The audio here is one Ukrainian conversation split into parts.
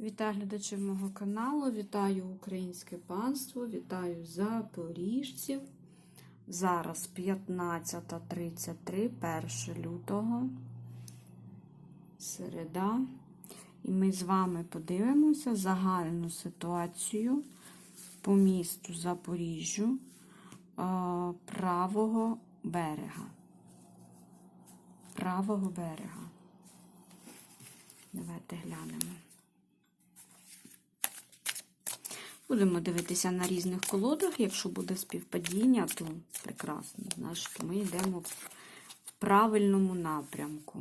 Вітаю глядачів мого каналу, вітаю українське панство, вітаю запоріжців. Зараз 15.33, 1 лютого, середа. І ми з вами подивимося загальну ситуацію по місту Запоріжжю правого берега. Правого берега. Давайте глянемо. Будемо дивитися на різних колодах. Якщо буде співпадіння, то прекрасно. Значить, ми йдемо в правильному напрямку.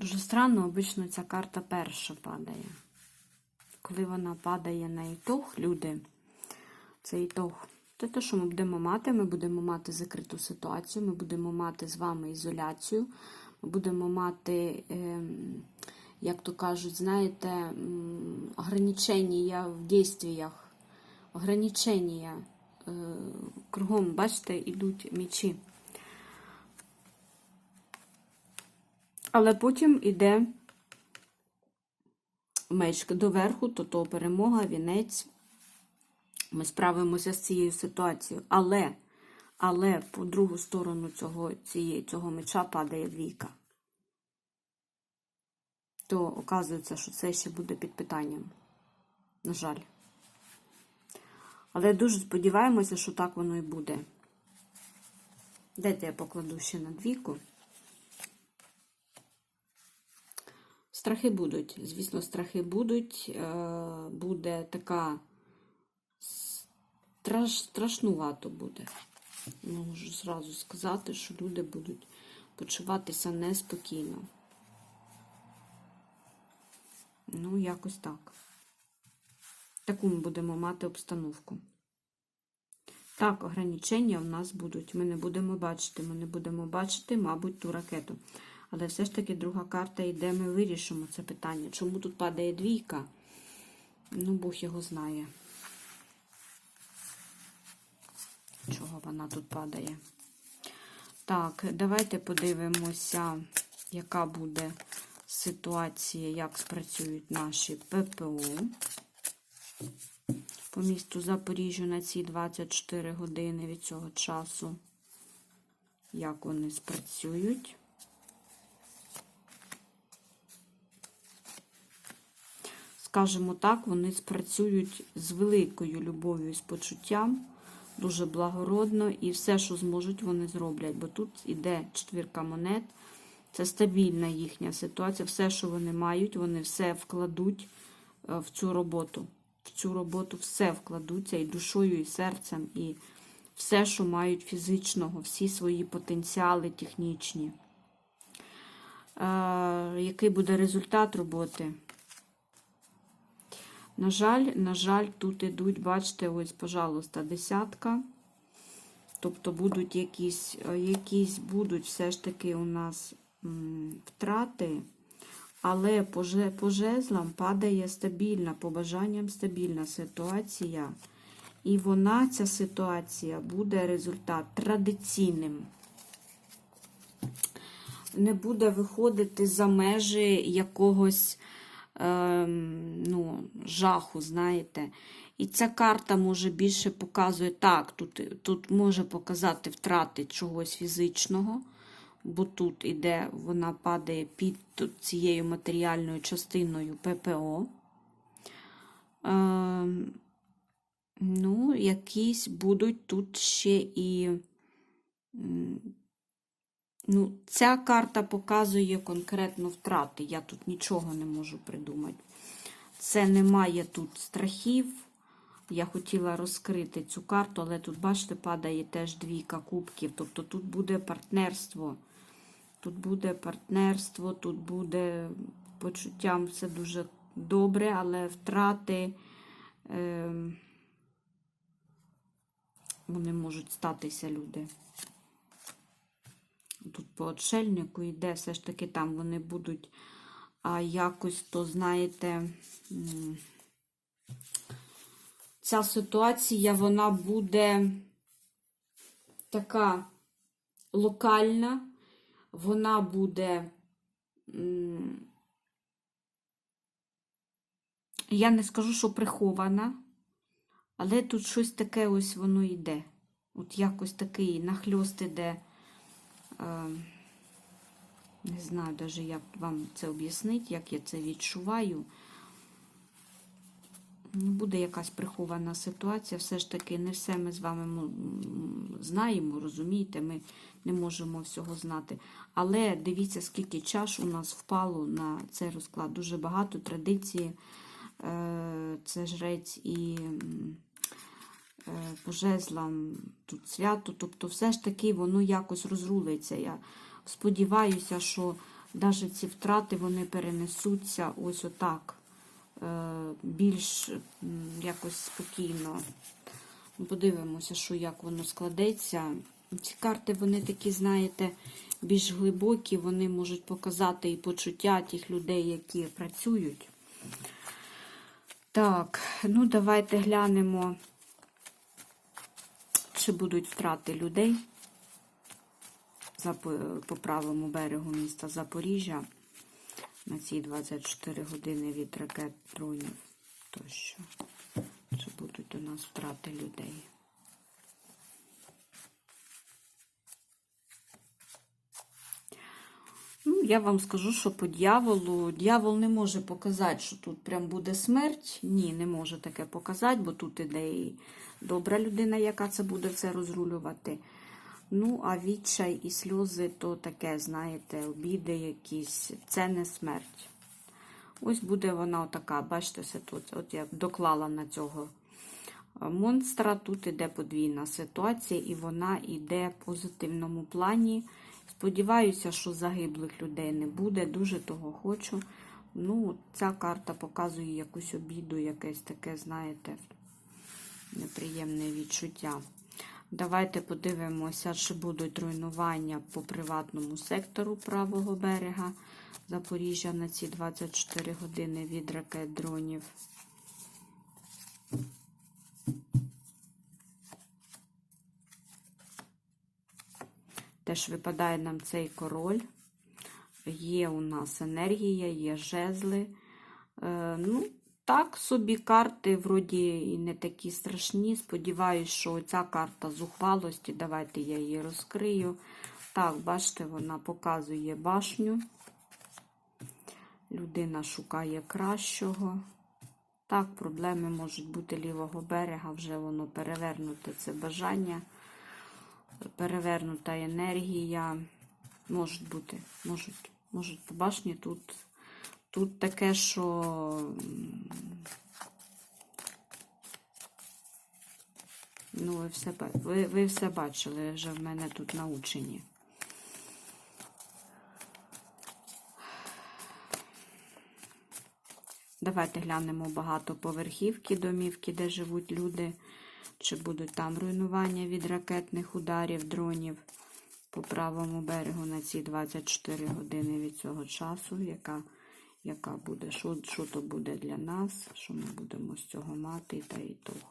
Дуже странно, обично ця карта перша падає. Коли вона падає на ітог, люди, це ітог. Це те, що ми будемо мати, ми будемо мати закриту ситуацію, ми будемо мати з вами ізоляцію, ми будемо мати, е, як то кажуть, знаєте, ограничення в дійствіях, ограничення. Е, кругом, бачите, йдуть мічі. Але потім іде меч доверху, то то перемога, вінець. Ми справимося з цією ситуацією. Але, але по другу сторону цього, цієї, цього меча падає двійка. То оказується, що це ще буде під питанням. На жаль. Але дуже сподіваємося, що так воно і буде. Дайте я покладу ще на двійку. Страхи будуть. Звісно, страхи будуть. Е, Буде така страш, страшнувато буде. Можу зразу сказати, що люди будуть почуватися неспокійно. Ну, якось так. Таку ми будемо мати обстановку. Так, ограничення в нас будуть. Ми не будемо бачити. Ми не будемо бачити, мабуть, ту ракету. Але все ж таки друга карта йде, ми вирішимо це питання. Чому тут падає двійка? Ну, Бог його знає. Чого вона тут падає? Так, давайте подивимося, яка буде ситуація, як спрацюють наші ППО по місту Запоріжжю на ці 24 години від цього часу. Як вони спрацюють? Скажімо так, вони спрацюють з великою любов'ю і з почуттям, дуже благородно, і все, що зможуть, вони зроблять. Бо тут іде четвірка монет, це стабільна їхня ситуація. Все, що вони мають, вони все вкладуть е, в цю роботу. В цю роботу все вкладуться і душою, і серцем, і все, що мають фізичного, всі свої потенціали технічні. Е, який буде результат роботи? На жаль, на жаль, тут ідуть, бачите, ось, пожалуйста, десятка. Тобто будуть якісь, якісь будуть все ж таки у нас втрати, але по, жезлам падає стабільна, по бажанням стабільна ситуація. І вона, ця ситуація, буде результат традиційним. Не буде виходити за межі якогось ну, жаху, знаєте. І ця карта може більше показує так, тут, тут може показати втрати чогось фізичного, бо тут іде, вона падає під цією матеріальною частиною ППО. Ем, ну, якісь будуть тут ще і. Ну, ця карта показує конкретно втрати. Я тут нічого не можу придумати. Це немає тут страхів, Я хотіла розкрити цю карту, але тут, бачите, падає теж двійка кубків. Тобто тут буде партнерство. Тут буде партнерство, тут буде почуттям все дуже добре, але втрати е, вони можуть статися, люди. Тут по отшельнику йде, все ж таки там вони будуть а якось, то знаєте, ця ситуація, вона буде така локальна, вона буде. Я не скажу, що прихована, але тут щось таке ось воно йде. От якось такий нахльост іде. Не знаю навіть, як вам це об'яснити, як я це відчуваю. Ну, Буде якась прихована ситуація. Все ж таки, не все ми з вами знаємо, розумієте, ми не можемо всього знати. Але дивіться, скільки чаш у нас впало на цей розклад. Дуже багато традиції. Е, Це жрець і по жезлам тут свято. Тобто, все ж таки воно якось розрулиться. Я сподіваюся, що навіть ці втрати вони перенесуться ось отак. е, Більш якось спокійно. Подивимося, що як воно складеться. Ці карти, вони такі, знаєте, більш глибокі, вони можуть показати і почуття тих людей, які працюють. Так, ну давайте глянемо, чи будуть втрати людей по правому берегу міста Запоріжжя на ці 24 години від ракет дронів тощо. Чи будуть у нас втрати людей? Ну, я вам скажу, що по дьяволу, дьявол не може показати, що тут прям буде смерть. Ні, не може таке показати, бо тут іде і добра людина, яка це буде все розрулювати. Ну, а відчай і сльози то таке, знаєте, обіди якісь. Це не смерть. Ось буде вона отака, бачите, тут. От я доклала на цього монстра. Тут іде подвійна ситуація, і вона йде в позитивному плані. Сподіваюся, що загиблих людей не буде. Дуже того хочу. Ну, ця карта показує якусь обіду, якесь таке, знаєте, неприємне відчуття. Давайте подивимося, чи будуть руйнування по приватному сектору правого берега Запоріжжя на ці 24 години від ракет дронів. Теж випадає нам цей король. Є у нас енергія, є жезли. Е, ну, так, собі карти, вроді, і не такі страшні. Сподіваюсь, що ця карта зухвалості. Давайте я її розкрию. Так, бачите, вона показує башню. Людина шукає кращого. Так, проблеми можуть бути лівого берега, вже воно перевернуте це бажання, перевернута енергія. Можуть бути, можуть, можуть по башні тут. Тут таке, що ну, ви все, ви, ви все бачили, вже в мене тут научені. Давайте глянемо багатоповерхівки, домівки, де живуть люди, чи будуть там руйнування від ракетних ударів, дронів по правому берегу на ці 24 години від цього часу, яка яка буде, що, що то буде для нас, що ми будемо з цього мати та і того.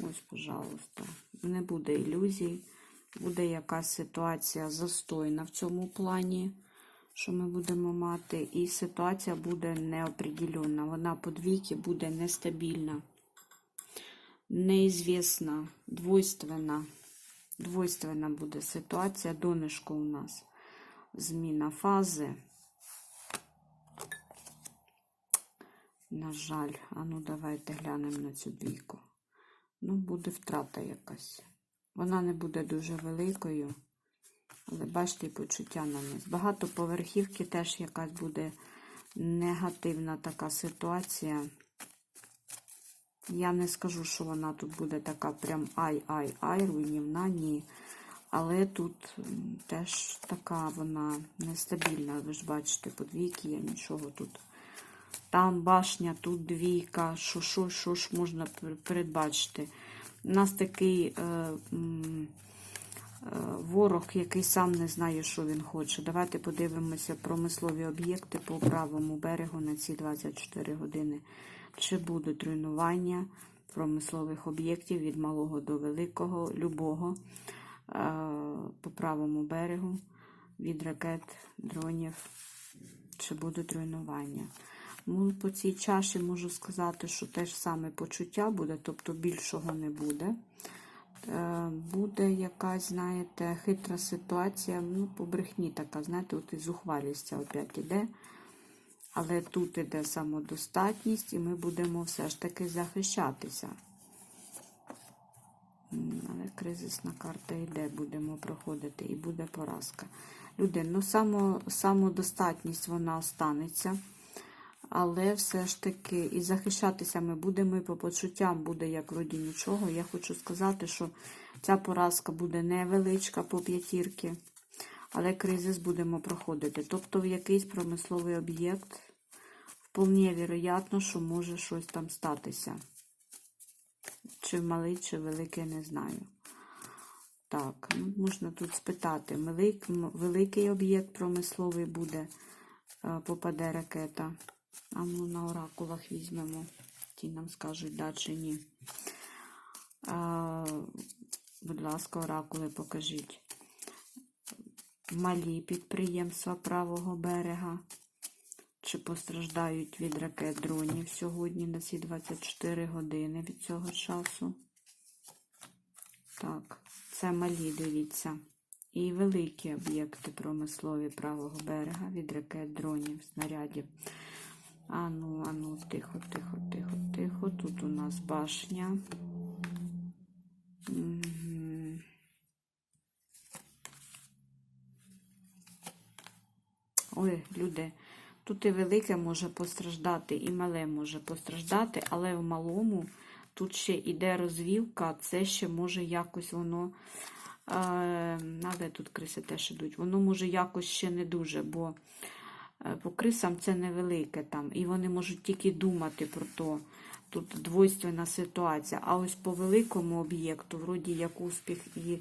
Ось, пожалуйста, не буде ілюзій, буде якась ситуація застойна в цьому плані, що ми будемо мати, і ситуація буде неопределенна. Вона по двійки буде нестабільна, неізвісна, двойственна. Двойственна буде ситуація, донышко у нас зміна фази. На жаль, а ну давайте глянемо на цю двійку. Ну, буде втрата якась. Вона не буде дуже великою, але бачите, почуття на низ. Багатоповерхівки теж якась буде негативна така ситуація. Я не скажу, що вона тут буде така прям ай-ай-ай, руйнівна, ні. Але тут теж така вона нестабільна. Ви ж бачите, подвійки, я нічого тут. Там башня, тут двійка. Що, що, що ж можна передбачити? У нас такий е, е, ворог, який сам не знає, що він хоче. Давайте подивимося промислові об'єкти по правому берегу на ці 24 години. Чи будуть руйнування промислових об'єктів від малого до великого, любого е, по правому берегу, від ракет, дронів, чи будуть руйнування. Ну, по цій чаші можу сказати, що те ж саме почуття буде, тобто більшого не буде. Е, Буде якась, знаєте, хитра ситуація, ну, по брехні така, знаєте, от і зухвалість опять іде. Але тут іде самодостатність, і ми будемо все ж таки захищатися. Але кризисна карта йде, будемо проходити, і буде поразка. Люди, ну само, самодостатність вона останеться. Але все ж таки і захищатися ми будемо, і по почуттям буде як вроді нічого. Я хочу сказати, що ця поразка буде невеличка по п'ятірки, але кризис будемо проходити. Тобто в якийсь промисловий об'єкт вполне вірогятно, що може щось там статися. Чи малий, чи великий, не знаю. Так, ну, можна тут спитати, велик, великий об'єкт промисловий буде, е, попаде ракета. А ну на оракулах візьмемо. Ті нам скажуть, да чи ні. А, будь ласка, оракули покажіть. Малі підприємства правого берега. Чи постраждають від ракет дронів сьогодні на ці 24 години від цього часу? Так, це малі, дивіться. І великі об'єкти промислові правого берега від ракет, дронів, снарядів. Ану, ану, тихо, тихо, тихо, тихо. Тут у нас башня. Мгм. Ой, люди, тут і велике може постраждати, і мале може постраждати, але в малому тут ще іде розвілка, це ще може якось воно. Е, а тут криси теж ідуть? Воно може якось ще не дуже, бо е, по крисам це невелике там, і вони можуть тільки думати про то. Тут двойственна ситуація. А ось по великому об'єкту, вроді як успіх і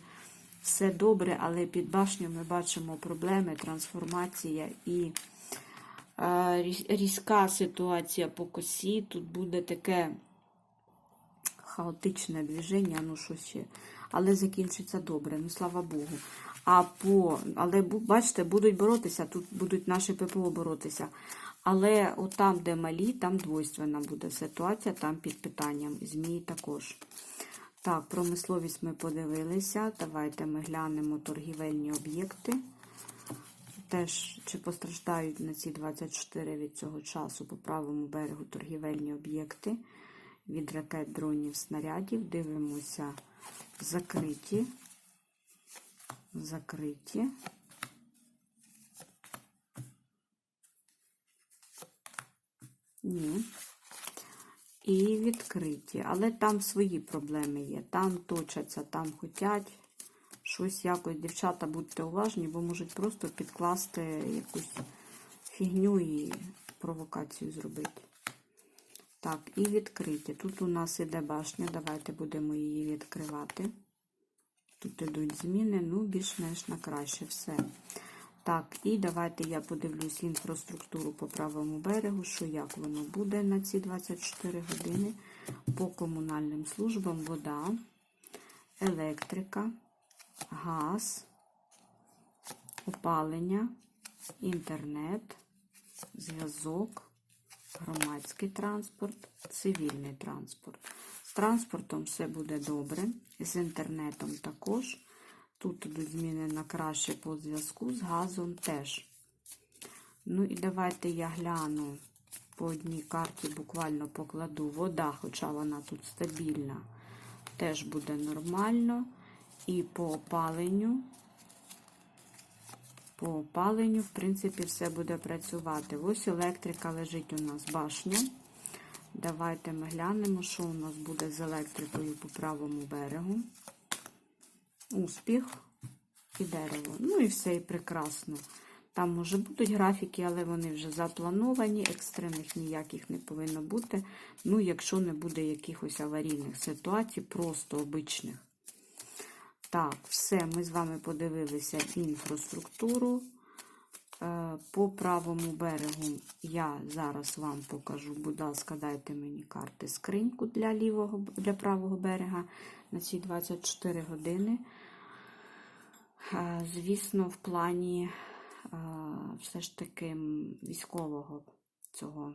все добре, але під башню ми бачимо проблеми, трансформація і різка ситуація по косі. Тут буде таке хаотичне движення, ну що ще. Але закінчиться добре, ну слава Богу. А по, але бачите, будуть боротися, тут будуть наші ППО боротися. Але от там, де малі, там двойственна буде ситуація, там під питанням. Змії також. Так, промисловість ми подивилися. Давайте ми глянемо торгівельні об'єкти. Теж чи постраждають на ці 24 від цього часу по правому берегу торгівельні об'єкти від ракет, дронів, снарядів. Дивимося закриті. Закриті. Ні. І відкриті. Але там свої проблеми є. Там точаться, там хотять. Щось якось, дівчата, будьте уважні, бо можуть просто підкласти якусь фігню і провокацію зробити. Так, і відкриті. Тут у нас іде башня. Давайте будемо її відкривати. Тут ідуть зміни, ну, більш-менш на краще все. Так, і давайте я подивлюсь інфраструктуру по правому берегу, що як воно буде на ці 24 години. По комунальним службам вода, електрика, газ, опалення, інтернет, зв'язок, громадський транспорт, цивільний транспорт. З транспортом все буде добре, з інтернетом також. Тут ідуть зміни на краще по зв'язку, з газом теж. Ну і давайте я гляну по одній карті, буквально покладу вода, хоча вона тут стабільна, теж буде нормально. І по опаленню, по опаленню, в принципі, все буде працювати. Ось електрика лежить у нас башня. Давайте ми глянемо, що у нас буде з електрикою по правому берегу. Успіх і дерево. Ну і все і прекрасно. Там може будуть графіки, але вони вже заплановані, екстремних ніяких не повинно бути. Ну, якщо не буде якихось аварійних ситуацій, просто обичних. Так, все, ми з вами подивилися інфраструктуру. Е, По правому берегу я зараз вам покажу, будь ласка, дайте мені карти скриньку для лівого, для правого берега на ці 24 години. Е, Звісно, в плані е, все ж таки військового цього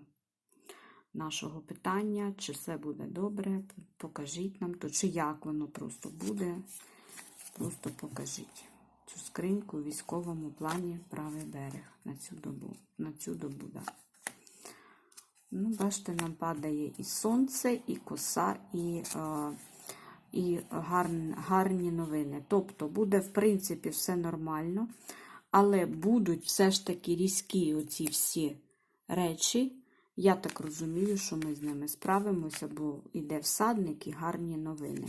нашого питання, чи все буде добре, покажіть нам то, чи як воно просто буде. Просто покажіть цю скриньку у військовому плані правий берег на цю добу. На цю добу, да. Ну, бачите, нам падає і сонце, і коса, і, е, і гарні, гарні новини. Тобто буде, в принципі, все нормально, але будуть все ж таки різкі оці всі речі. Я так розумію, що ми з ними справимося, бо йде всадник і гарні новини.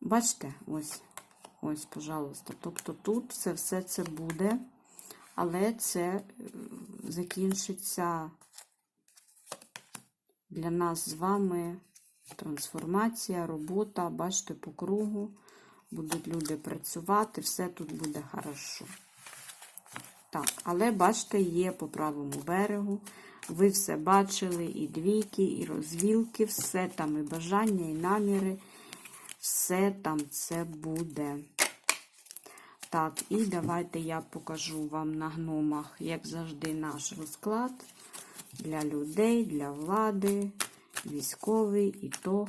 Бачите, ось, ось, пожалуйста. Тобто тут це все це буде, але це е, закінчиться для нас з вами трансформація, робота, бачите, по кругу. Будуть люди працювати, все тут буде хорошо. Так, але бачите, є по правому берегу. Ви все бачили, і двійки, і розвілки, все там, і бажання, і наміри. Все там це буде. Так, і давайте я покажу вам на гномах, як завжди, наш розклад для людей, для влади, військовий, ітог.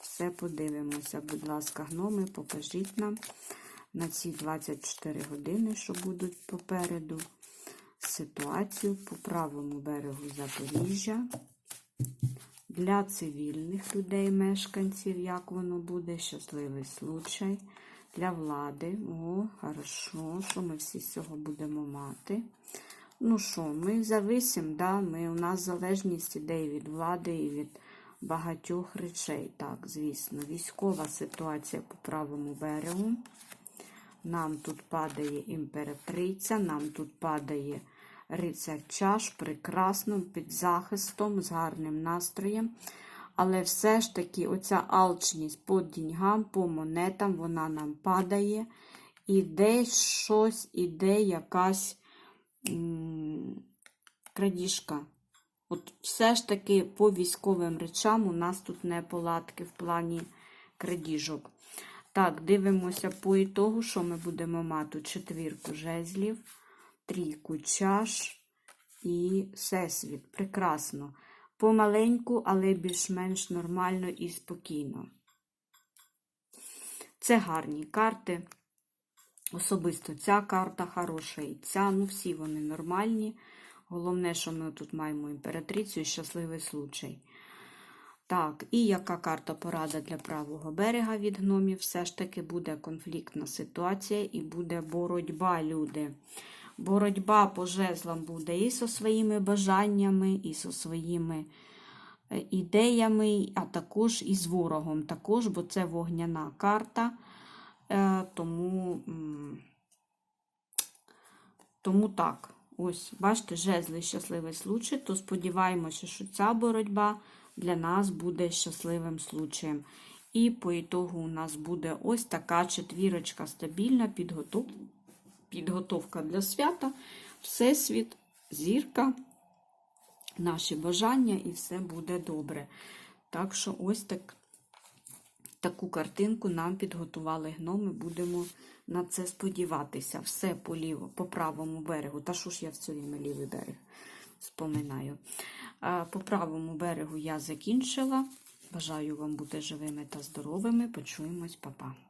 Все подивимося. Будь ласка, гноми, покажіть нам на ці 24 години, що будуть попереду, ситуацію по правому берегу Запоріжжя. Для цивільних людей, мешканців, як воно буде, щасливий случай. Для влади, о, хорошо, що ми всі з цього будемо мати. Ну що, ми зависимо, да? ми, у нас залежність іде і від влади, і від багатьох речей. Так, звісно, військова ситуація по правому берегу. Нам тут падає імператриця, нам тут падає рицар чаш, прекрасно, під захистом, з гарним настроєм. Але все ж таки оця алчність по деньгам, по монетам, вона нам падає. І десь щось, іде якась крадіжка. От все ж таки по військовим речам у нас тут не поладки в плані крадіжок. Так, дивимося по ітогу, що ми будемо мати четвірку жезлів, трійку чаш і всесвіт. Прекрасно. Помаленьку, але більш-менш нормально і спокійно. Це гарні карти. Особисто ця карта хороша і ця, ну всі вони нормальні. Головне, що ми тут маємо імператрицю і щасливий случай. Так, і яка карта порада для правого берега від гномів? Все ж таки буде конфліктна ситуація і буде боротьба, люди. Боротьба по жезлам буде і зі своїми бажаннями, і зі своїми е, ідеями, а також і з ворогом. Також, бо це вогняна карта. Е, Тому, тому так. Ось, бачите, жезли щасливий случай, то сподіваємося, що ця боротьба для нас буде щасливим случаєм. І по ітогу у нас буде ось така четвірочка стабільна підготов... підготовка для свята, Всесвіт, зірка, наші бажання, і все буде добре. Так що, ось так. Таку картинку нам підготували гноми, будемо на це сподіватися. Все по ліво, по правому берегу. Та що ж я все время лівий берег споминаю. По правому берегу я закінчила. Бажаю вам бути живими та здоровими. Почуємось, па-па.